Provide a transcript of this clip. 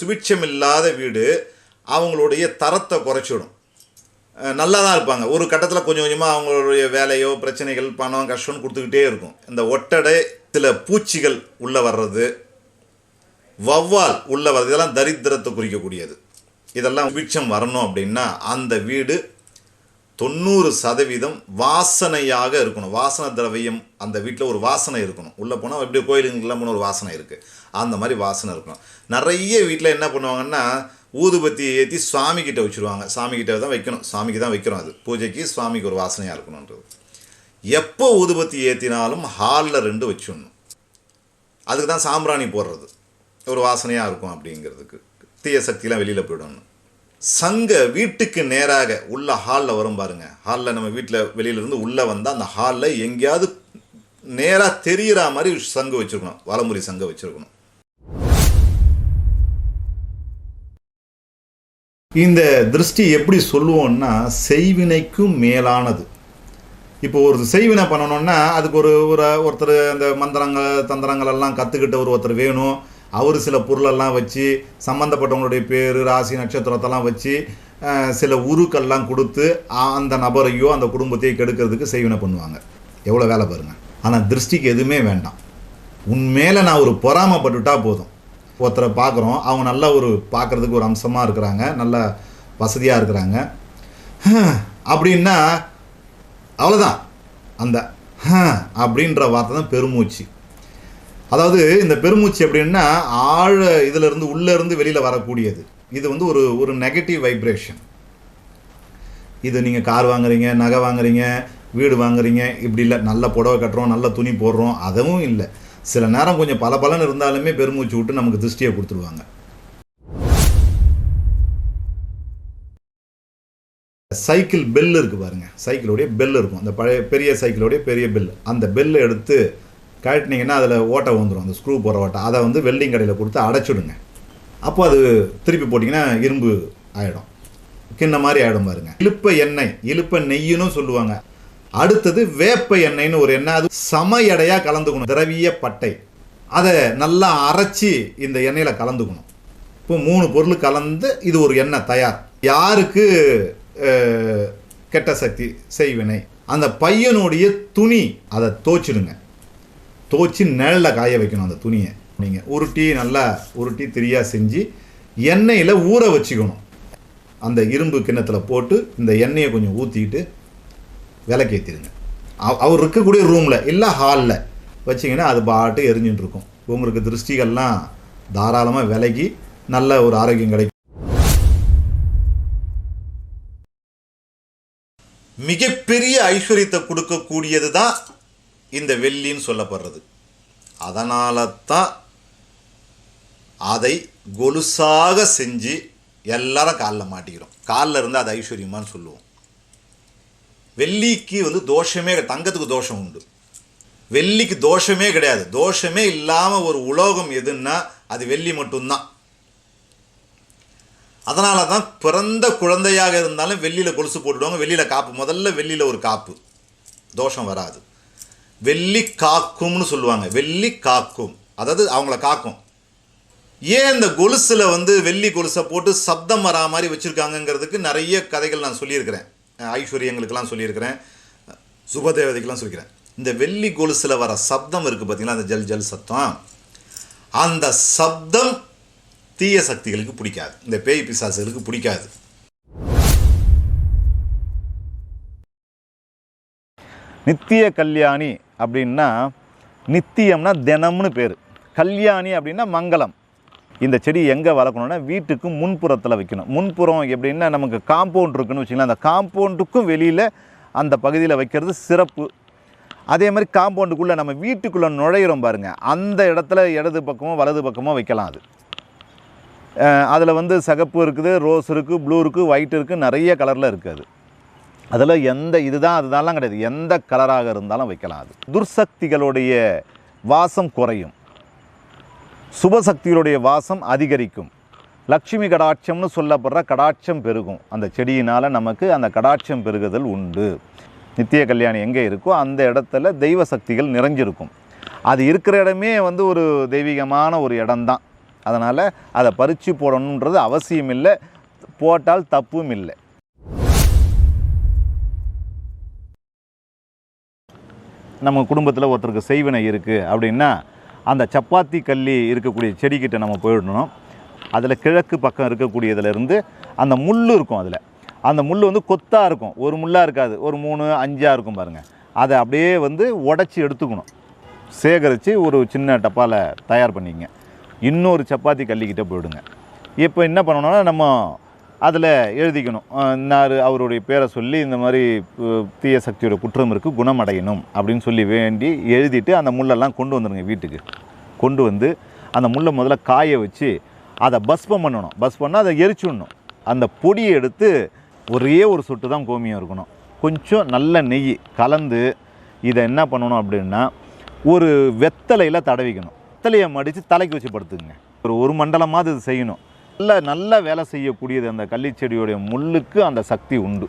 சுபிட்சம் இல்லாத வீடு அவங்களுடைய தரத்தை குறைச்சிடும். நல்லா தான் இருப்பாங்க. ஒரு கட்டத்தில் கொஞ்சம் கொஞ்சமாக அவங்களுடைய வேலையோ பிரச்சனைகள் பணம் கஷ்டம்னு கொடுத்துக்கிட்டே இருக்கும். இந்த ஒட்டடை சில பூச்சிகள் உள்ளே வர்றது வௌவால் உள்ளே வர்றது இதெல்லாம் தரித்திரத்தை குறிக்கக்கூடியது. இதெல்லாம் வீட்சம் வரணும் அப்படின்னா அந்த வீடு தொண்ணூறு சதவீதம் வாசனையாக இருக்கணும். வாசனை திரவியம் அந்த வீட்டில் ஒரு வாசனை இருக்கணும். உள்ளே போனால் எப்படி கோயிலுங்கெல்லாம் போனால் ஒரு வாசனை இருக்குது அந்த மாதிரி வாசனை இருக்கணும். நிறைய வீட்டில் என்ன பண்ணுவாங்கன்னா ஊதுபத்தி ஏற்றி சுவாமிகிட்ட வச்சுருவாங்க. சாமி தான் வைக்கணும். சாமிக்கு தான் வைக்கிறோம் அது. பூஜைக்கு சுவாமிக்கு ஒரு வாசனையாக இருக்கணுன்றது. எப்போ ஊதுபத்தி ஏற்றினாலும் ஹாலில் ரெண்டு வச்சிடணும். அதுக்கு தான் சாம்பிராணி போடுறது. ஒரு வாசனையாக இருக்கும் அப்படிங்கிறதுக்கு. தீய சக்தியெலாம் வெளியில் போயிடணும். சங்க வீட்டுக்கு நேராக உள்ள ஹாலில் வரும் பாருங்க. ஹாலில் நம்ம வீட்டில் வெளியிலேருந்து உள்ளே வந்தால் அந்த ஹாலில் எங்கேயாவது நேராக தெரிகிற மாதிரி சங்கு வச்சுருக்கணும். வலமுறை சங்கு வச்சுருக்கணும். இந்த திருஷ்டி எப்படி சொல்லுவோம்னா செய்வினைக்கும் மேலானது. இப்போ ஒரு செய்வினை பண்ணணும்னா அதுக்கு ஒரு ஒரு ஒருத்தர் அந்த மந்திரங்கள் தந்திரங்கள் எல்லாம் கற்றுக்கிட்ட ஒரு ஒருத்தர் வேணும். அவர் சில பொருளெல்லாம் வச்சு சம்மந்தப்பட்டவங்களுடைய பேர் ராசி நட்சத்திரத்தெல்லாம் வச்சு சில உருக்கள்லாம் கொடுத்து அந்த நபரையோ அந்த குடும்பத்தையோ கெடுக்கிறதுக்கு செய்வினை பண்ணுவாங்க. எவ்வளோ வேலை பாருங்க. ஆனால் திருஷ்டிக்கு எதுவுமே வேண்டாம். உன் மேலே நான் ஒரு பொறாமப்பட்டுட்டா போதும். ஒருத்தரை பார்க்குறோம் அவங்க நல்ல ஒரு பார்க்குறதுக்கு ஒரு அம்சமாக இருக்கிறாங்க நல்ல வசதியாக இருக்கிறாங்க. அப்படின்னா அவ்வளோதான் அந்த ஹ அப்படின்ற வார்த்தை தான் பெருமூச்சு. அதாவது இந்த பெருமூச்சு எப்படின்னா ஆழ இதுல இருந்து வெளியில் வரக்கூடியது. இது வந்து ஒரு ஒரு நெகட்டிவ் வைப்ரேஷன் இது நீங்கள் கார் வாங்குறீங்க நகை வாங்குறீங்க வீடு வாங்குறீங்க இப்படி இல்லை நல்ல புடவை கட்டுறோம் நல்ல துணி போடுறோம் அதுவும் இல்லை. சில நேரம் கொஞ்சம் பல பலன் இருந்தாலுமே பெருமூச்சு விட்டு நமக்கு திருஷ்டியை கொடுத்துருவாங்க. சைக்கிள் பெல் இருக்குது பாருங்கள் சைக்கிளோடைய பெல் இருக்கும். அந்த பழைய பெரிய சைக்கிளோடைய பெரிய பெல் அந்த பெல்லை எடுத்து கழட்டினீங்கன்னா அதில் ஓட்டை வந்துடும் அந்த ஸ்க்ரூ போகிற ஓட்டை. அதை வந்து வெல்டிங் கடையில் கொடுத்து அடைச்சிடுங்க. அப்போ அது திருப்பி போட்டிங்கன்னா இரும்பு ஆகிடும் கிண்ண மாதிரி ஆகிடும் பாருங்க. இழுப்ப எண்ணெய் இழுப்ப நெய்யுன்னு சொல்லுவாங்க. அடுத்தது வேப்ப எண்ணெய்னு ஒரு எண்ணெய். அது சம எடையாக கலந்துக்கணும். திரவிய பட்டை. அதை நல்லா அரைச்சி இந்த எண்ணெயில் கலந்துக்கணும். இப்போ மூணு பொருள் கலந்து இது ஒரு எண்ணெய் தயார். யாருக்கு கெட்ட சக்தி? செய்வினை. அந்த பையனுடைய துணி அதை தோச்சிடுங்க. துவச்சி நிழலில் காய வைக்கணும் அந்த துணியை. நீங்கள் உருட்டி நல்லா உருட்டி திரியாக செஞ்சு எண்ணெயில் ஊற வச்சுக்கணும். அந்த இரும்பு கிண்ணத்தில் போட்டு இந்த எண்ணெயை கொஞ்சம் ஊற்றிக்கிட்டு விளக்கேற்றிடுங்க ஏற்றிடுங்க அவர் இருக்கக்கூடிய ரூமில் இல்லை ஹாலில் வச்சிங்கன்னா அது பாட்டு எரிஞ்சுட்டு இருக்கும். உங்களுக்கு திருஷ்டிகள்லாம் தாராளமாக விலகி நல்ல ஒரு ஆரோக்கியம் கிடைக்கும். மிகப்பெரிய ஐஸ்வர்யத்தை கொடுக்கக்கூடியது தான் இந்த வெள்ளின்னு சொல்லப்படுறது. அதனால தான் அதை கொலுசாக செஞ்சு எல்லாரும் காலில் மாட்டிக்கிறோம். காலில் இருந்தால் அது ஐஸ்வர்யமானு சொல்லுவோம். வெள்ளிக்கு வந்து தோஷமே தங்கத்துக்கு தோஷம் உண்டு. வெள்ளிக்கு தோஷமே கிடையாது. தோஷமே இல்லாமல் ஒரு உலோகம் எதுன்னா அது வெள்ளி மட்டும்தான். அதனால தான் பிறந்த குழந்தையாக இருந்தாலும் வெள்ளியில் கொலுசு போட்டுடுவாங்க. வெளியில் காப்பு. முதல்ல வெள்ளியில் ஒரு காப்பு. தோஷம் வராது. வெள்ளி காக்கும்னு சொல்லுவாங்க. வெள்ளி காக்கும். அதாவது அவங்கள காக்கும். ஏன் இந்த கொலுசில் வந்து வெள்ளி கொலுசை போட்டு சப்தம் வரா மாதிரி வச்சுருக்காங்கங்கிறதுக்கு நிறைய கதைகள் நான் சொல்லியிருக்கிறேன். ஐஸ்வர்யங்களுக்கெல்லாம் சொல்லியிருக்கிறேன். சுபதேவதைக்கெல்லாம் சொல்லிக்கிறேன் இந்த வெள்ளி கொலுசில் வர சப்தம் இருக்குது பார்த்தீங்களா அந்த ஜல் ஜல் சத்தம். அந்த சப்தம் தீய சக்திகளுக்கு பிடிக்காது. இந்த பேய் பிசாசுகளுக்கு பிடிக்காது. நித்திய கல்யாணி அப்படின்னா நித்தியம்னா தினம்னு பேர். கல்யாணி அப்படின்னா மங்களம். இந்த செடி எங்கே வளர்க்கணும்னா வீட்டுக்கு முன்புறத்தில் வைக்கணும். முன்புறம் எப்படின்னா நமக்கு காம்பவுண்ட் இருக்குன்னு வச்சுக்கலாம் அந்த காம்பவுண்டுக்கும் வெளியில் அந்த பகுதியில் வைக்கிறது சிறப்பு. அதே மாதிரி காம்பவுண்டுக்குள்ளே நம்ம வீட்டுக்குள்ளே நுழையிறோம் பாருங்கள் அந்த இடத்துல இடது பக்கமோ வலது பக்கமோ வைக்கலாம் அது. அதில் வந்து சிகப்பு இருக்குது ரோஸ் இருக்குது ப்ளூ இருக்குது ஒயிட் இருக்குது நிறைய கலரில் இருக்குது அது. அதில் எந்த இதுதான் அதுதான்லாம் கிடையாது. எந்த கலராக இருந்தாலும் வைக்கலாம் அது. துர்சக்திகளுடைய வாசம் குறையும். சுபசக்திகளுடைய வாசம் அதிகரிக்கும். லக்ஷ்மி கடாட்சம்னு சொல்லப்படுற கடாட்சம் பெருகும். அந்த செடியினால் நமக்கு அந்த கடாட்சம் பெருகுதல் உண்டு. நித்திய கல்யாணி எங்கே இருக்கோ அந்த இடத்துல தெய்வ சக்திகள் நிறைஞ்சிருக்கும். அது இருக்கிற இடமே வந்து ஒரு தெய்வீகமான ஒரு இடம்தான். அதனால் அதை பறித்து போடணுன்றது அவசியம் இல்லை போட்டால் தப்பும் இல்லை. நம்ம குடும்பத்தில் ஒருத்தருக்கு செய்வினை இருக்குது அப்படின்னா அந்த சப்பாத்தி கல்லி இருக்கக்கூடிய செடிக்கிட்ட நம்ம போயிடணும். அதில் கிழக்கு பக்கம் இருக்கக்கூடியதுலேருந்து அந்த முள் இருக்கும் அதில். அந்த முள் வந்து கொத்தாக இருக்கும். ஒரு முள்ளாக இருக்காது. ஒரு மூணு அஞ்சாக இருக்கும் பாருங்கள் அதை அப்படியே வந்து உடச்சி எடுத்துக்கணும். சேகரித்து ஒரு சின்ன டப்பாவில் தயார் பண்ணிக்கங்க. இன்னொரு சப்பாத்தி கல்லிக்கிட்ட போயிடுங்க. இப்போ என்ன பண்ணணும்னா நம்ம அதில் எழுதிக்கணும். இன்னார் அவருடைய பேரை சொல்லி இந்த மாதிரி தீய சக்தியோட குற்றம் இருக்குது குணமடையணும் அப்படின்னு சொல்லி வேண்டி எழுதிட்டு அந்த முள்ளெல்லாம் கொண்டு வந்துடுங்க வீட்டுக்கு. கொண்டு வந்து அந்த முள்ளை முதல்ல காய வச்சு அதை பஸ்பம் பண்ணணும். பஸ் பண்ணால் அதை எரிச்சுடணும். அந்த பொடியை எடுத்து ஒரே ஒரு சொட்டு தான் கோமியம் இருக்கணும். கொஞ்சம் நல்ல நெய் கலந்து இதை என்ன பண்ணணும் அப்படின்னா ஒரு வெத்தலையில் தடவிக்கணும். வெத்தலையை மடித்து தலைக்கு வச்சு படுத்துக்குங்க. ஒரு ஒரு மண்டலமாவது இது செய்யணும். நல்ல நல்ல வேலை செய்யக்கூடியது அந்த கள்ளிச்செடியோடைய முள்ளுக்கு அந்த சக்தி உண்டு.